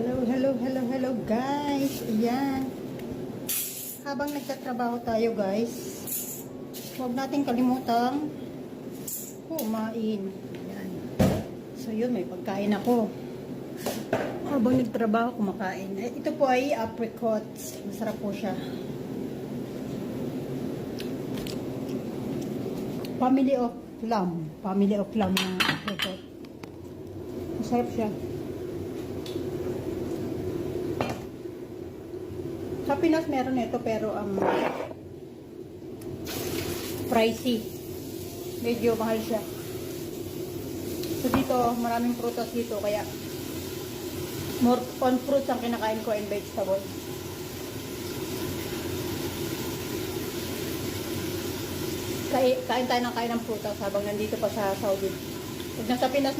Hello, hello, hello, hello guys. Ayan. Habang nagtatrabaho tayo guys, huwag natin kalimutang kumain. Ayan. So yun, may pagkain ako. Habang nagtrabaho, kumakain. Eh, ito po ay apricots. Masarap po siya. Family of lamb. Family of lamb ng apricot. Masarap siya. Sa Pinas meron ito pero ang pricey. Medyo mahal siya. So dito, maraming prutas dito kaya more on fruits ang kinakain ko and vegetable. Kain, kain tayo ng kain ng prutas habang nandito pa sa Saudi. Pag nasa Pinas na